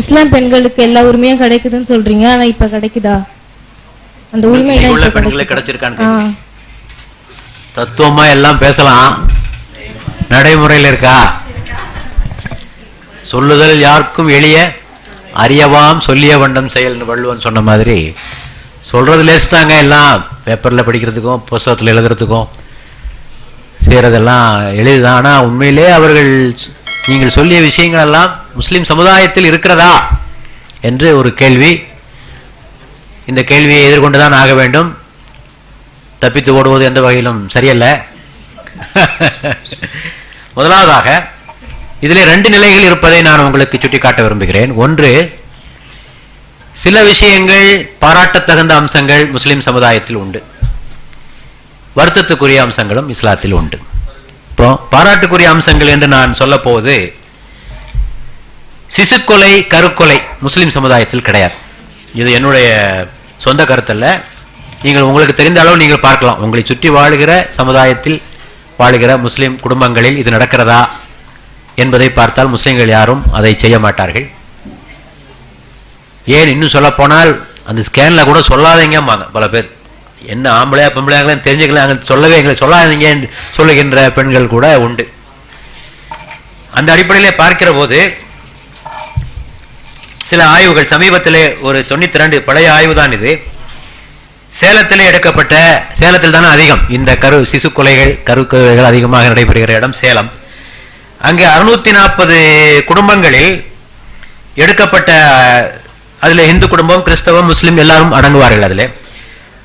இஸ்லாம் பெண்களுக்கு எல்லா உரிமையும் கிடைக்குதுன்னு சொல்றீங்க ஆனா இப்ப கிடைக்குதா? அந்த உரிமை பெண்களுக்கு? கிடைச்சிருக்கான்னு. தத்துவமா எல்லாம் பேசலாம். நடைமுறையில் இருக்கா? சொல்லுதல் யாருக்கும் எளிய அறியவாம் சொல்லிய வண்டம் செயல்னு வள்ளுவன் சொன்ன மாதிரி சொல்றது லேஸ் தாங்க எல்லாம் பேப்பர்ல படிக்கிறதுக்கும் புஸ்தகத்துல எழுதுறதுக்கும். செய்யறதெல்லாம் எளிதுதான். ஆனா உண்மையிலே அவர்கள் நீங்கள் சொல்லிய விஷயங்கள் எல்லாம் முஸ்லிம் சமுதாயத்தில் இருக்கிறதா என்று ஒரு கேள்வி. இந்த கேள்வியை எதிர்கொண்டுதான் ஆக வேண்டும். தப்பித்து ஓடுவது எந்த வகையிலும் சரியல்ல. முதலாவதாக இதிலே ரெண்டு நிலைகள் இருப்பதை நான் உங்களுக்கு சுட்டிக்காட்ட விரும்புகிறேன். ஒன்று சில விஷயங்கள் பாராட்டத்தகுந்த அம்சங்கள் முஸ்லிம் சமுதாயத்தில் உண்டு. வருத்தத்துக்குரிய அம்சங்களும் இஸ்லாத்தில் உண்டு. இப்போ பாராட்டுக்குரிய அம்சங்கள் என்று நான் சொல்ல போவது சிசுக்கொலை கருக்கொலை முஸ்லிம் சமுதாயத்தில் கிடையாது. இது என்னுடைய சொந்த கருத்தல்ல. நீங்கள் உங்களுக்கு தெரிந்த அளவு நீங்கள் பார்க்கலாம். உங்களை சுற்றி வாழுகிற சமுதாயத்தில் வாழுகிற முஸ்லிம் குடும்பங்களில் இது நடக்கிறதா என்பதை பார்த்தால் முஸ்லிம்கள் யாரும் அதை செய்ய மாட்டார்கள். ஏன் இன்னும் சொல்லப்போனால் அந்த ஸ்கேனில் கூட சொல்லாதீங்கம்பாங்க பல பேர். என்ன ஆம்பளையா பொம்பளையாங்களான்னு தெரிஞ்சுக்கலாம் அங்கே சொல்லவே எங்களை சொல்லாதீங்க என்று சொல்லுகின்ற பெண்கள் கூட உண்டு. அந்த அடிப்படையிலே பார்க்கிற போது சில ஆய்வுகள் சமீபத்திலே ஒரு தொண்ணூத்தி ரெண்டு பழைய ஆய்வு தான் இது. சேலத்திலே எடுக்கப்பட்ட சேலத்தில் தானே அதிகம். இந்த கரு சிசு கொலைகள் கரு கொலைகள் அதிகமாக நடைபெறுகிற இடம் சேலம். அங்கே அறுநூத்தி நாற்பது குடும்பங்களில் எடுக்கப்பட்ட அதுல இந்து குடும்பம் கிறிஸ்தவம் முஸ்லீம் எல்லாரும் அடங்குவார்கள் அதில்.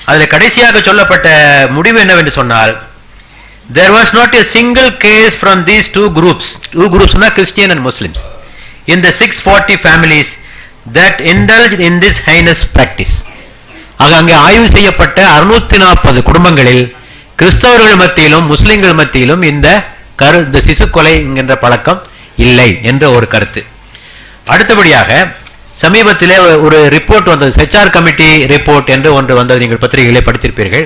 அதில் கடைசியாக சொல்லப்பட்ட முடிவு என்னவென்று சொன்னால் there was not a single case from these two groups. Two groups na christian and muslims. In the 640 families that indulged in this heinous practice. ஆக அங்கே ஆய்வு செய்யப்பட்ட அறுநூத்தி நாற்பது குடும்பங்களில் கிறிஸ்தவர்கள் மத்தியிலும் முஸ்லிம்கள் மத்தியிலும் இந்த கரு இந்த சிசு கொலை என்கின்ற பழக்கம் இல்லை என்ற ஒரு கருத்து. அடுத்தபடியாக சமீபத்திலே ஒரு ரிப்போர்ட் வந்தது. செச்சார் கமிட்டி ரிப்போர்ட் என்று ஒன்று வந்தது. நீங்கள் பத்திரிகைகளை படித்திருப்பீர்கள்.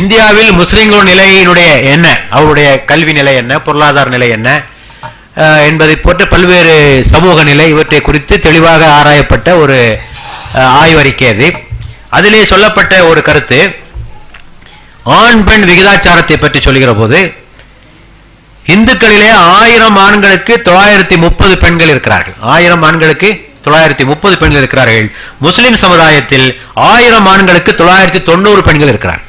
இந்தியாவில் முஸ்லிம்கள் நிலையினுடைய என்ன? அவருடைய கல்வி நிலை என்ன? பொருளாதார நிலை என்ன? என்பதை போன்ற பல்வேறு சமூக நிலை இவற்றை குறித்து தெளிவாக ஆராயப்பட்ட ஒரு ஆய்வறிக்கை அது. அதிலே சொல்லப்பட்ட ஒரு கருத்து ஆண் பெண் விகிதாச்சாரத்தை பற்றி சொல்கிற போது இந்துக்களிலே ஆயிரம் ஆண்களுக்கு தொள்ளாயிரத்தி முப்பது பெண்கள் இருக்கிறார்கள். ஆயிரம் ஆண்களுக்கு தொள்ளாயிரத்தி முப்பது பெண்கள் இருக்கிறார்கள். முஸ்லிம் சமுதாயத்தில் ஆயிரம் ஆண்களுக்கு தொள்ளாயிரத்தி தொண்ணூறு பெண்கள் இருக்கிறார்.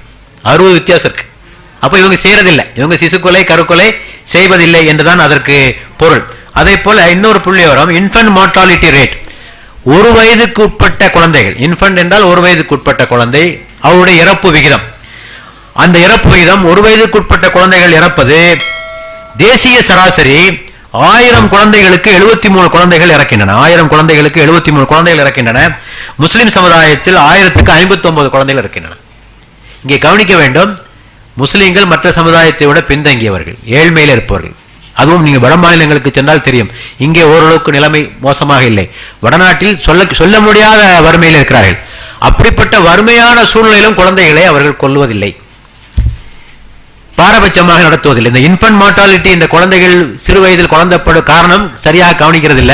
அறுபது வித்தியாசம் இருக்கு. அப்ப இவங்க செய்யறதில்லை. இவங்க சிசுக்கொலை கருக்கொலை செய்வதில்லை என்றுதான் அதற்கு பொருள். அதே போல இன்னொரு புள்ளியோரம் இன்ஃபன்ட் மார்டாலிட்டி ரேட் ஒரு வயதுக்கு உட்பட்ட குழந்தைகள். இன்ஃபன்ட் என்றால் ஒரு வயதுக்கு உட்பட்ட குழந்தை அவருடைய இறப்பு விகிதம். அந்த இறப்பு விகிதம் ஒரு வயதுக்கு உட்பட்ட குழந்தைகள் இறப்பது தேசிய சராசரி ஆயிரம் குழந்தைகளுக்கு எழுபத்தி மூணு குழந்தைகள் இறக்கின்றன. ஆயிரம் குழந்தைகளுக்கு எழுபத்தி மூணு குழந்தைகள் இறக்கின்றன. முஸ்லிம் சமுதாயத்தில் ஆயிரத்துக்கு ஐம்பத்தி ஒன்பது குழந்தைகள் இருக்கின்றன. இங்கே கவனிக்க வேண்டும் முஸ்லீம்கள் மற்ற சமுதாயத்தை விட பின்தங்கியவர்கள் ஏழ்மையில் இருப்பவர்கள். அதுவும் நீங்க வட மாநிலங்களுக்கு சென்றால் தெரியும். இங்கே ஓரளவுக்கு நிலைமை மோசமாக இல்லை. வடநாட்டில் சொல்ல சொல்ல முடியாத வறுமையில் இருக்கிறார்கள். அப்படிப்பட்ட வறுமையான சூழ்நிலையிலும் குழந்தைகளை அவர்கள் கொள்வதில்லை பாரபட்சமாக நடத்துவதில்லை. இந்த இன்ஃபன்ட் மார்டாலிட்டி இந்த குழந்தைகள் சிறு வயதில் குழந்தைப்படும் காரணம் சரியாக கவனிக்கிறதில்ல.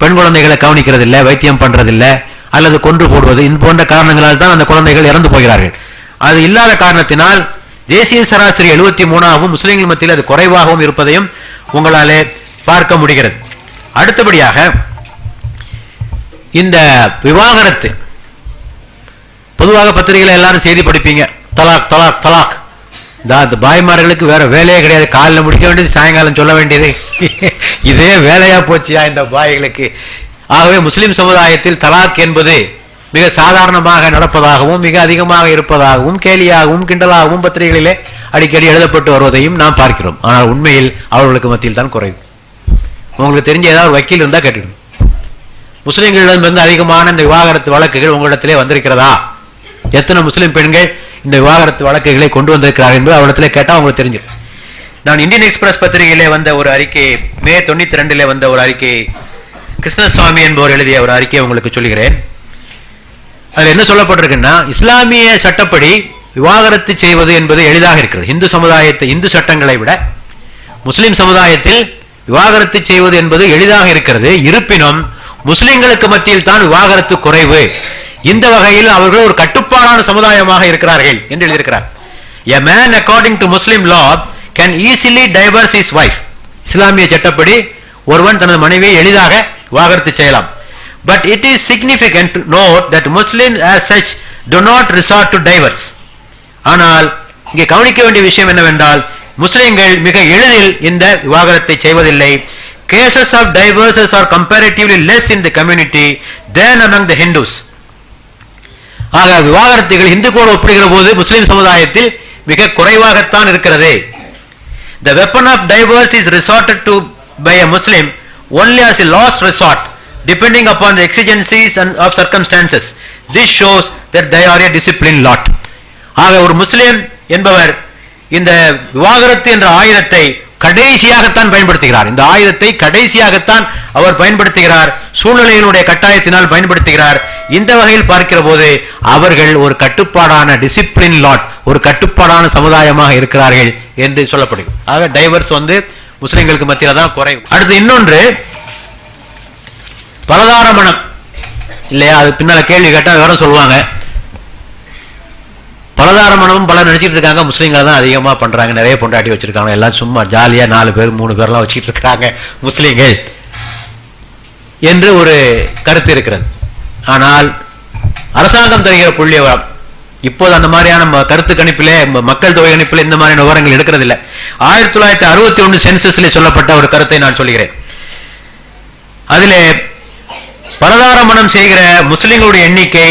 பெண் குழந்தைகளை கவனிக்கிறதில்ல வைத்தியம் பண்றதில்ல அல்லது கொன்று போடுவது இது போன்ற காரணங்களால் தான் அந்த குழந்தைகள் இறந்து போகிறார்கள். அது இல்லாத காரணத்தினால் தேசிய சராசரி எழுபத்தி மூணாகவும் முஸ்லீம்கள் மத்தியில் அது குறைவாகவும் இருப்பதையும் உங்களாலே பார்க்க முடிகிறது. அடுத்தபடியாக இந்த விவாகரத்து. பொதுவாக பத்திரிகையில் எல்லாரும் செய்தி படிப்பீங்க. தலாக் தலாக் தலாக். இந்த அந்த பாய்மார்களுக்கு வேற வேலையே கிடையாது. காலைல முடிக்க வேண்டியது சாயங்காலம் சொல்ல வேண்டியது. இதே வேலையா போச்சியா இந்த பாய்களுக்கு? ஆகவே முஸ்லிம் சமுதாயத்தில் தலாக் என்பது மிக சாதாரணமாக நடப்பதாகவும் மிக அதிகமாக இருப்பதாகவும் கேலியாகவும் கிண்டலாகவும் பத்திரிகைகளிலே அடிக்கடி எழுதப்பட்டு வருவதையும் நாம் பார்க்கிறோம். ஆனால் உண்மையில் அவர்களுக்கு மத்தியில் தான் குறைவு. உங்களுக்கு தெரிஞ்ச ஏதாவது வக்கீல் இருந்தால் கேட்டுக்கணும் முஸ்லிம்களிடமிருந்து அதிகமான இந்த விவாகரத்து வழக்குகள் உங்களிடத்திலே வந்திருக்கிறதா? எத்தனை முஸ்லிம் பெண்கள் இந்த விவாகரத்து வழக்குகளை கொண்டு வந்திருக்கிறார்கள் என்பது அவரிடத்துல கேட்டால் அவங்களுக்கு தெரிஞ்சிடும். நான் இந்தியன் எக்ஸ்பிரஸ் பத்திரிகையிலே வந்த ஒரு அறிக்கை மே தொண்ணூத்தி ரெண்டிலே வந்த ஒரு அறிக்கை கிருஷ்ணசுவாமி என்பவர் எழுதிய ஒரு அறிக்கையை உங்களுக்கு சொல்லுகிறேன் அதுல என்ன சொல்லப்பட்டிருக்குன்னா இஸ்லாமிய சட்டப்படி விவாகரத்து செய்வது என்பது எளிதாக இருக்கிறது. இந்து சமுதாயத்தை இந்து சட்டங்களை விட முஸ்லிம் சமுதாயத்தில் விவாகரத்து செய்வது என்பது எளிதாக இருக்கிறது. இருப்பினும் முஸ்லிம்களுக்கு மத்தியில் தான் விவாகரத்து குறைவு. இந்த வகையில் அவர்கள் ஒரு கட்டுப்பாடான சமுதாயமாக இருக்கிறார்கள் என்று எழுதியிருக்கிறார் a man according to Muslim law can easily divorce his wife இஸ்லாமிய சட்டப்படி ஒருவன் தனது மனைவியை எளிதாக வாகரத்து செய்யலாம் but it is significant to note that Muslim as such to not resort to divorce ஆனால் இங்கே கவனிக்க வேண்டிய விஷயம் என்னவென்றால் முஸ்லிம்கள் மிக எளிதில் இந்த விவாகரத்தை செய்வதில்லை cases of divorces are comparatively less in the community than among the Hindus ஆக விவாகரத்துகள் இந்துக்களோடு ஒப்பிடுகிற போது முஸ்லிம் சமுதாயத்தில் மிக குறைவாகத்தான் இருக்கிறது. The weapon of divorce is resorted to by a Muslim only as a last resort depending upon the exigencies and of circumstances. This shows that they are a disciplined lot. ஆக ஒரு முஸ்லிம் என்பவர் இந்த விவாகரத்து என்ற ஆயுதத்தை கடைசியாகத்தான் பயன்படுத்துகிறார். இந்த ஆயுதத்தை கடைசியாகத்தான் அவர் பயன்படுத்துகிறார். சூழ்நிலையினுடைய கட்டாயத்தினால் பயன்படுத்துகிறார். இந்த வகையில் பார்க்கிற போது அவர்கள் ஒரு கட்டுப்பாடான டிசிப்ளின் லாட் ஒரு கட்டுப்பாடான சமுதாயமாக இருக்கிறார்கள் என்று சொல்லப்படுகிறது ஆக டைவர்ஸ் வந்து முஸ்லிம்களுக்கு மத்தியில தான் குறையும் அடுத்து இன்னொன்று பலதார மனம். இல்லையா? அது பின்னால கேள்வி கேட்டால் விவரம் சொல்லுவாங்க. பலதார மனமும் பல நினைச்சிட்டு இருக்காங்க. முஸ்லீம்கள் தான் அதிகமா பண்றாங்க. நிறைய பொண்டாட்டி வச்சிருக்காங்க. எல்லாம் சும்மா ஜாலியா நாலு பேர் மூணு பேர்லாம் வச்சுக்கிட்டு இருக்காங்க முஸ்லீம்கள். என்று ஒரு கருத்து இருக்கிறது. ஆனால் அரசாங்கம் தருகிற புள்ளி விவரம் இப்போது அந்த மாதிரியான கருத்து கணிப்பிலே மக்கள் தொகை கணிப்பில் இந்த மாதிரியான விவரங்கள் எடுக்கிறது இல்லை ஆயிரத்தி தொள்ளாயிரத்தி அறுபத்தி ஒன்று சென்சஸ்ல சொல்லப்பட்ட ஒரு கருத்தை நான் சொல்கிறேன் அதிலே பலதார மனம் செய்கிற முஸ்லிம்களுடைய எண்ணிக்கை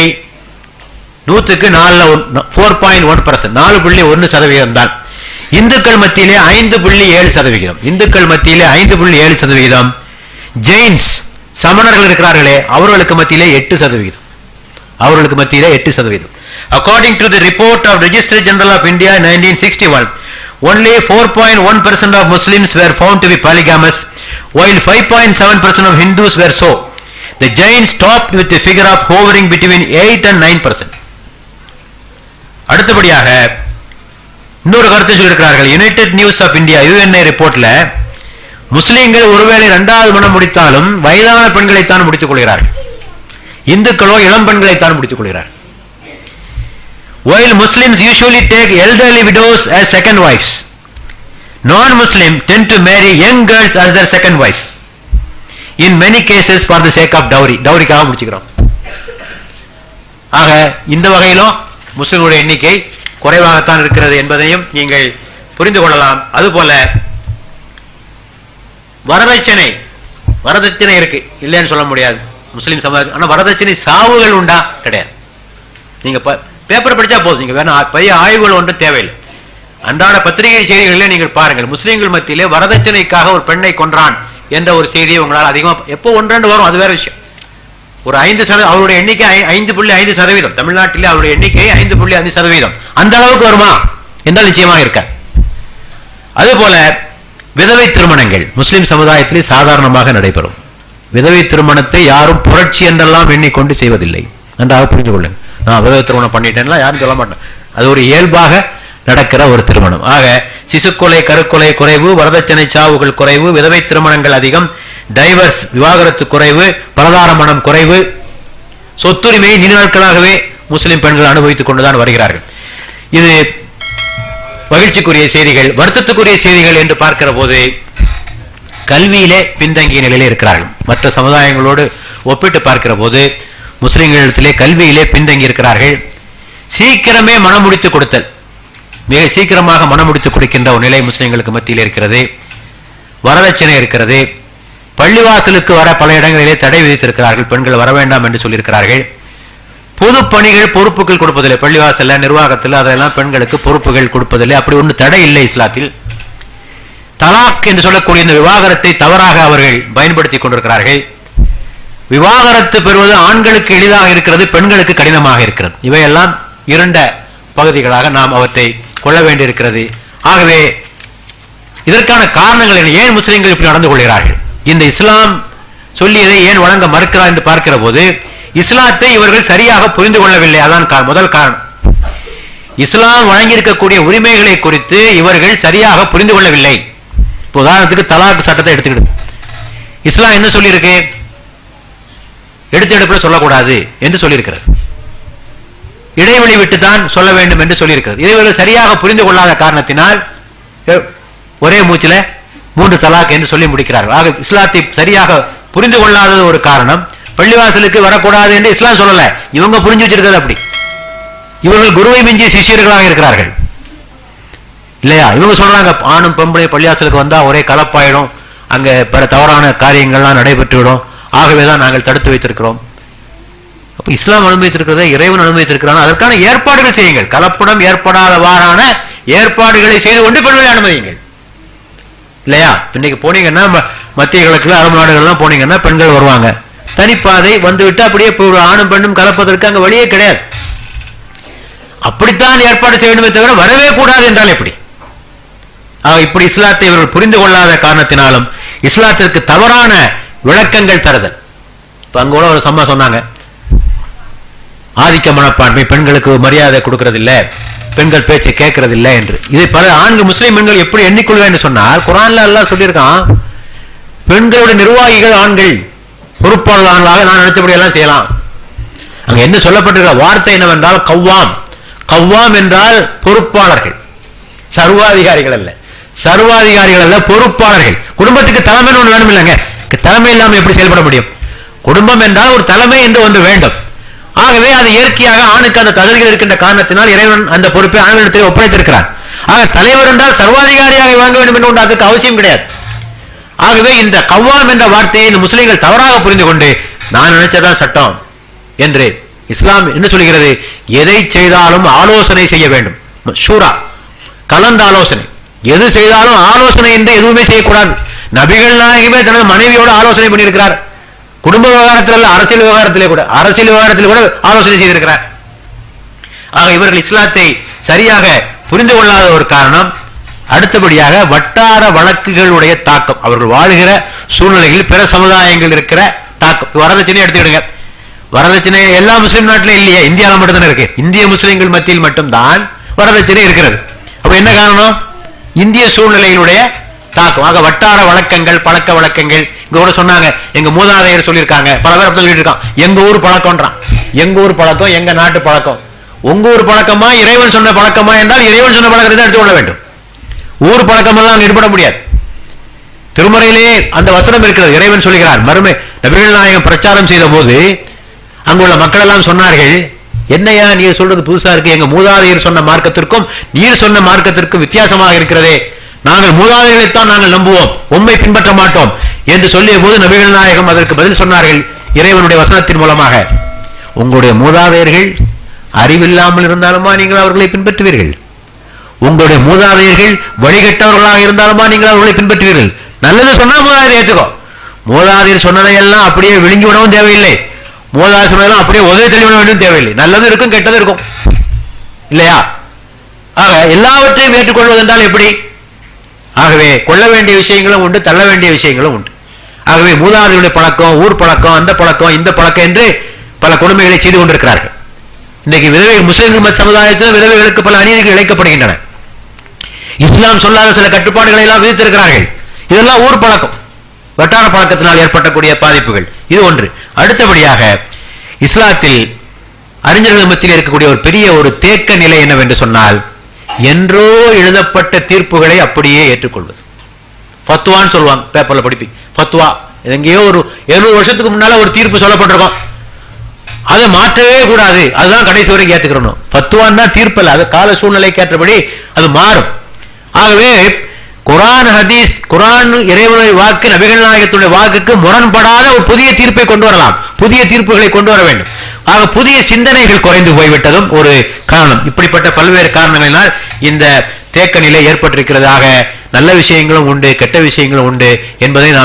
நூற்றுக்கு நாலுல ஃபோர் பாயிண்ட் ஒன் பர்சன்ட் நாலு புள்ளி ஒன்று சதவீதம் தான். இந்துக்கள் மத்தியிலே ஐந்து புள்ளி ஏழு சதவிகிதம் இந்துக்கள் மத்தியிலே ஐந்து புள்ளி ஏழு சதவிகிதம் ஜெயின்ஸ் சமணர்கள் இருக்கிறார்களே அவர்களுக்கு மத்தியிலே எட்டு சதவீதம் அவர்களுக்கு மத்தியிலே எட்டு சதவீதம் according to the report of register general of India nineteen sixty one only four point one percent of Muslims were found to be polygamous while 5.7% of Hindus were so. The Jains topped with a figure of hovering between 8 and 9%. அடுத்தபடியாக இன்னொரு கருத்தை சொல்லியிருக்கிறார்கள் United News of India UNI ரிப்போர்ட்ல முஸ்லீம்கள் ஒருவேளை இரண்டாவது மனம் முடித்தாலும் வயதான பெண்களைத்தான் முடித்துக் கொள்கிறார்கள். இந்துக்களோ இளம் பெண்களைத்தான் முடித்துக் கொள்கிறார்கள். While Muslims usually take elderly widows as second wives non Muslim tend to marry young girls as the second wife. In many cases for the sake of dowry டவுரிக்காக முடிச்சுக்கிறோம். ஆக இந்த வகையிலும் முஸ்லிம்களுடைய எண்ணிக்கை குறைவாகத்தான் இருக்கிறது என்பதையும் நீங்கள் புரிந்து கொள்ளலாம். அதுபோல வரதட்சணை. வரதட்சணை இருக்கு. இல்லைன்னு சொல்ல முடியாது. முஸ்லீம் சமுதாயம் ஆனா வரதட்சணை சாவுகள் உண்டா? கிடையாது. நீங்க ப- பேப்பர் படிச்சா போதும். நீங்க வேணா பெரிய ஆய்வுகள் ஒன்றும் தேவையில்லை. அன்றாட பத்திரிகை செய்திகளில் நீங்கள் பாருங்கள். முஸ்லீம்கள் மத்தியிலே வரதட்சணைக்காக ஒரு பெண்ணை கொன்றான் என்ற ஒரு செய்தியை உங்களால் அதிகமாக எப்போ ஒன்றாண்டு வரும்? அது வேற விஷயம். ஒரு ஐந்து சதவீதம் அவருடைய எண்ணிக்கை ஐ- ஐந்து புள்ளி ஐந்து சதவீதம். தமிழ்நாட்டிலே அவருடைய எண்ணிக்கை ஐந்து புள்ளி ஐந்து சதவீதம். அந்த அளவுக்கு வருமா? என்றால் நிச்சயமாக இருக்க அதுபோல விதவை திருமணங்கள் முஸ்லிம் சமுதாயத்திலே சாதாரணமாக நடைபெறும். விதவை திருமணத்தை யாரும் புரட்சி என்றெல்லாம் எண்ணிக்கொண்டு செய்வதில்லை. நன்றாக புரிந்து கொள்ளுங்க நான் விதவை திருமணம் பண்ணிட்டேன்னா யாரும் சொல்ல மாட்டேன். அது ஒரு இயல்பாக நடக்கிற ஒரு திருமணம். ஆக சிசுக்கொலை கருக்கொலை குறைவு வரதட்சணை சாவுகள் குறைவு விதவை திருமணங்கள் அதிகம் டைவர்ஸ் விவாகரத்து குறைவு பலதார மனம் குறைவு சொத்துரிமையை நீண்ட நாட்களாகவே முஸ்லிம் பெண்கள் அனுபவித்துக் கொண்டுதான் வருகிறார்கள். இது மகிழ்ச்சிக்குரிய செய்திகள் வருத்தத்துக்குரிய செய்திகள் என்று பார்க்கிற போது கல்வியிலே பின்தங்கிய நிலையிலே இருக்கிறார்கள். மற்ற சமுதாயங்களோடு ஒப்பிட்டு பார்க்கிற போது முஸ்லிம்களிடத்திலே கல்வியிலே பின்தங்கி இருக்கிறார்கள். சீக்கிரமே மனமுடித்து கொடுத்தல். மிக சீக்கிரமாக மனமுடித்து கொடுக்கின்ற ஒரு நிலை முஸ்லிம்களுக்கு மத்தியில் இருக்கிறது. வரதட்சணை இருக்கிறது. பள்ளிவாசலுக்கு வர பல இடங்களிலே தடை விதித்திருக்கிறார்கள். பெண்கள் வர வேண்டாம் என்று சொல்லியிருக்கிறார்கள். பொது பணிகள் பொறுப்புகள் கொடுப்பதில்லை. பள்ளிவாசல்ல நிர்வாகத்தில் அதெல்லாம் பெண்களுக்கு பொறுப்புகள் கொடுப்பதில்லை. அப்படி ஒன்று தடை இல்லை இஸ்லாத்தில். தலாக் என்று சொல்லக்கூடிய இந்த விவாகரத்தை தவறாக அவர்கள் பயன்படுத்தி கொண்டிருக்கிறார்கள். விவாகரத்து பெறுவது ஆண்களுக்கு எளிதாக இருக்கிறது பெண்களுக்கு கடினமாக இருக்கிறது. இவையெல்லாம் இரண்ட பகுதிகளாக நாம் அவற்றை கொள்ள வேண்டியிருக்கிறது. ஆகவே இதற்கான காரணங்கள் என்ன? ஏன் முஸ்லிம்கள் இப்படி நடந்து கொள்கிறார்கள்? இந்த இஸ்லாம் சொல்லியதை ஏன் வழங்க மறுக்கிறார் என்று பார்க்கிற போது இஸ்லாத்தை இவர்கள் சரியாக புரிந்து கொள்ளவில்லை. அதான் முதல் காரணம். இஸ்லாம் வழங்கியிருக்கக்கூடிய உரிமைகளை குறித்து இவர்கள் சரியாக புரிந்து கொள்ளவில்லை. உதாரணத்துக்கு தலாக் சட்டத்தை எடுத்துக்கிடும் இஸ்லாம் என்ன சொல்லியிருக்கு? எடுத்து எடுப்புல சொல்லக்கூடாது என்று சொல்லியிருக்கிறது இடைவெளி விட்டு தான் சொல்ல வேண்டும் என்று சொல்லியிருக்கிறது இவர்கள் சரியாக புரிந்து கொள்ளாத காரணத்தினால் ஒரே மூச்சில மூன்று தலாக் என்று சொல்லி முடிக்கிறார்கள். ஆக இஸ்லாத்தை சரியாக புரிந்து கொள்ளாதது ஒரு காரணம். பள்ளிவாசலுக்கு வரக்கூடாது என்று இஸ்லாம் சொல்லல. இவங்க புரிஞ்சு வச்சிருக்கிறது அப்படி. இவர்கள் குருவை மிஞ்சிய சிஷ்யர்களாக இருக்கிறார்கள். இல்லையா? இவங்க சொல்றாங்க ஆணும் பொம்பளை பள்ளிவாசலுக்கு வந்தா ஒரே கலப்பாயிடும். அங்க பிற தவறான காரியங்கள்லாம் நடைபெற்றுவிடும். ஆகவேதான் நாங்கள் தடுத்து வைத்திருக்கிறோம். அப்ப இஸ்லாம் அனுமதித்திருக்கிறத இறைவன் அனுமதித்திருக்கிறான். அதற்கான ஏற்பாடுகள் செய்யுங்கள். கலப்படம் ஏற்படாதவாறான ஏற்பாடுகளை செய்து கொண்டு பெண்களை அனுமதியுங்கள். இல்லையா? இன்னைக்கு போனீங்கன்னா ம- மத்திய கிழக்குல அரபு நாடுகள்லாம் போனீங்கன்னா பெண்கள் வருவாங்க. தனிப்பாதை வந்துவிட்டு அப்படியே இப்போ ஒரு ஆணும் பெண்ணும் கலப்பதற்கு அங்க வழியே கிடையாது. அப்படித்தான் ஏற்பாடு செய்ய வேண்டுமே தவிர வரவே கூடாது என்றால் எப்படி? இப்படி இஸ்லாத்தை இவர்கள் புரிந்து கொள்ளாத காரணத்தினாலும் இஸ்லாத்திற்கு தவறான விளக்கங்கள் தருதல். இப்ப அங்க கூட ஒரு சம்மா சொன்னாங்க. ஆதிக்க மனப்பான்மை பெண்களுக்கு மரியாதை கொடுக்கறதில்ல பெண்கள் பேச்சை கேட்கறதில்லை என்று. இதை பல ஆண்கள் முஸ்லிம் பெண்கள் எப்படி எண்ணிக்கொள்வேன் சொன்னால் குரான்ல எல்லாம் சொல்லியிருக்கான் பெண்களுடைய நிர்வாகிகள் ஆண்கள். பொறுப்பாளர்களாக நான் நினைச்சபடியெல்லாம் செய்யலாம். அங்க என்ன சொல்லப்பட்டிருக்கிற வார்த்தை என்னவென்றால் கவ்வாம். கவ்வாம் என்றால் பொறுப்பாளர்கள். சர்வாதிகாரிகள் அல்ல. சர்வாதிகாரிகள் அல்ல பொறுப்பாளர்கள். குடும்பத்துக்கு தலைமை ஒன்று வேணும் இல்லைங்க தலைமை இல்லாம எப்படி செயல்பட முடியும்? குடும்பம் என்றால் ஒரு தலைமை என்று ஒன்று வேண்டும். ஆகவே அது இயற்கையாக ஆணுக்கு அந்த தகுதிகள் இருக்கின்ற காரணத்தினால் இறைவன் அந்த பொறுப்பை ஆண்களிடத்தில் ஒப்படைத்திருக்கிறார். ஆக தலைவர் என்றால் சர்வாதிகாரியாக வாங்க வேண்டும் என்று ஒன்று அதுக்கு அவசியம் கிடையாது. ஆகவே இந்த கவ்வாம் என்ற வார்த்தையை இந்த முஸ்லீம்கள் தவறாக புரிந்து கொண்டு நான் நினைச்சதான் சட்டம் என்று இஸ்லாம் என்ன சொல்கிறது? எதை செய்தாலும் ஆலோசனை செய்ய வேண்டும். ஷூரா கலந்த ஆலோசனை. எது செய்தாலும் ஆலோசனை என்று எதுவுமே செய்யக்கூடாது. நபிகள் நாயகமே தனது மனைவியோடு ஆலோசனை பண்ணியிருக்கிறார். குடும்ப விவகாரத்தில் அல்ல அரசியல் விவகாரத்திலே கூட அரசியல் விவகாரத்தில் கூட ஆலோசனை செய்திருக்கிறார். ஆக இவர்கள் இஸ்லாத்தை சரியாக புரிந்து கொள்ளாத ஒரு காரணம் அடுத்தபடியாக வட்டார வழக்குகளுடைய தாக்கம். அவர்கள் வாழுகிற சூழ்நிலைகளில் பிற சமுதாயங்கள் இருக்கிற தாக்கம். வரதட்சணை எடுத்துக்கிடுங்க. வரதட்சணை எல்லா முஸ்லிம் நாட்டிலும் இல்லையே. இந்தியாவில் மட்டும்தானே இருக்கு. இந்திய முஸ்லிம்கள் மத்தியில் மட்டும்தான் வரதட்சணை இருக்கிறது. அப்ப என்ன காரணம்? இந்திய சூழ்நிலையினுடைய தாக்கம். ஆக வட்டார வழக்கங்கள் பழக்க வழக்கங்கள் இங்க கூட சொன்னாங்க. எங்க மூதாதையர் சொல்லியிருக்காங்க. பல பேர் அப்படி சொல்லிட்டு இருக்கான் எங்க ஊர் பழக்கம்ன்றான். எங்க ஊர் பழக்கம் எங்க நாட்டு பழக்கம். உங்க ஊர் பழக்கமா? இறைவன் சொன்ன பழக்கமா என்றால் இறைவன் சொன்ன பழக்கத்தை தான் எடுத்துக்கொள்ள வேண்டும். ஊர் பழக்கமெல்லாம் அங்க ஈடுபட முடியாது. திருமறையிலே அந்த வசனம் இருக்கிறது. இறைவன் சொல்கிறார் மறுமை. நபிகள் நாயகம் பிரச்சாரம் செய்த போது அங்குள்ள மக்கள் எல்லாம் சொன்னார்கள் என்னையா நீர் சொல்றது புதுசா இருக்கு? எங்க மூதாதையர் சொன்ன மார்க்கத்திற்கும் நீர் சொன்ன மார்க்கத்திற்கும் வித்தியாசமாக இருக்கிறதே. நாங்கள் மூதாதையர்களைத்தான் நாங்கள் நம்புவோம். உண்மை பின்பற்ற மாட்டோம். என்று சொல்லிய போது நபிகள் நாயகம் அதற்கு பதில் சொன்னார்கள் இறைவனுடைய வசனத்தின் மூலமாக. உங்களுடைய மூதாதையர்கள் அறிவில்லாமல் இருந்தாலுமா நீங்கள் அவர்களை பின்பற்றுவீர்கள்? உங்களுடைய மூதாதையர்கள் வழிகட்டவர்களாக இருந்தாலுமா நீங்கள் அவர்களை பின்பற்றுவீர்கள்? நல்லது சொன்னா மூதாதையர் ஏற்றுக்கோ. மூதாதையர் சொன்னதையெல்லாம் அப்படியே விழுங்கி விடவும் தேவையில்லை. மூதாதையர் சொன்னதெல்லாம் அப்படியே உதவி தள்ளி விட வேண்டும் தேவையில்லை. நல்லதும் இருக்கும் கெட்டதும் இருக்கும். இல்லையா? ஆக எல்லாவற்றையும் ஏற்றுக்கொள்வது என்றால் எப்படி? ஆகவே கொள்ள வேண்டிய விஷயங்களும் உண்டு தள்ள வேண்டிய விஷயங்களும் உண்டு. ஆகவே மூதாதையுடைய பழக்கம் ஊர் பழக்கம் அந்த பழக்கம் இந்த பழக்கம் என்று பல கொடுமைகளை செய்து கொண்டிருக்கிறார்கள். இன்னைக்கு விதவை முஸ்லிம் சமுதாயத்தில் விதவைகளுக்கு பல அநீதிகள் இழைக்கப்படுகின்றன. இஸ்லாம் சொல்லாத சில கட்டுப்பாடுகளை எல்லாம் விதித்திருக்கிறார்கள். இதெல்லாம் ஊர் பழக்கம். வட்டார பழக்கத்தினால் ஏற்படக்கூடிய பாதிப்புகள். இது ஒன்று. அடுத்தபடியாக இஸ்லாத்தில் அறிஞர்கள் மத்தியில் இருக்கக்கூடிய ஒரு பெரிய ஒரு தேக்க நிலை என்னவென்று சொன்னால் என்றோ எழுதப்பட்ட தீர்ப்புகளை அப்படியே ஏற்றுக்கொள்வது. பத்துவான்னு சொல்லுவாங்க பேப்பர்ல படிப்பி. பத்துவா எங்கேயோ ஒரு எழுபது வருஷத்துக்கு முன்னால ஒரு தீர்ப்பு சொல்லப்பட்டிருக்கோம். அதை மாற்றவே கூடாது. அதுதான் கடைசி வரைக்கும் ஏற்றுக்கிறணும் பத்துவான் தான் தீர்ப்பல்ல அது கால சூழ்நிலைக்கு ஏற்றபடி அது மாறும். ஆகவே குரான் ஹதீஸ் குரான் இறைவனுடைய வாக்கு நபிகள் நாயகத்துடைய வாக்குக்கு முரண்படாத ஒரு புதிய தீர்ப்பை கொண்டு வரலாம். புதிய தீர்ப்புகளை கொண்டு வர வேண்டும். ஆக புதிய சிந்தனைகள் குறைந்து போய்விட்டதும் ஒரு காரணம். இப்படிப்பட்ட பல்வேறு காரணங்களினால் இந்த தேக்க நிலை ஏற்பட்டிருக்கிறதாக நல்ல விஷயங்களும் உண்டு கெட்ட விஷயங்களும் உண்டு என்பதை நாம்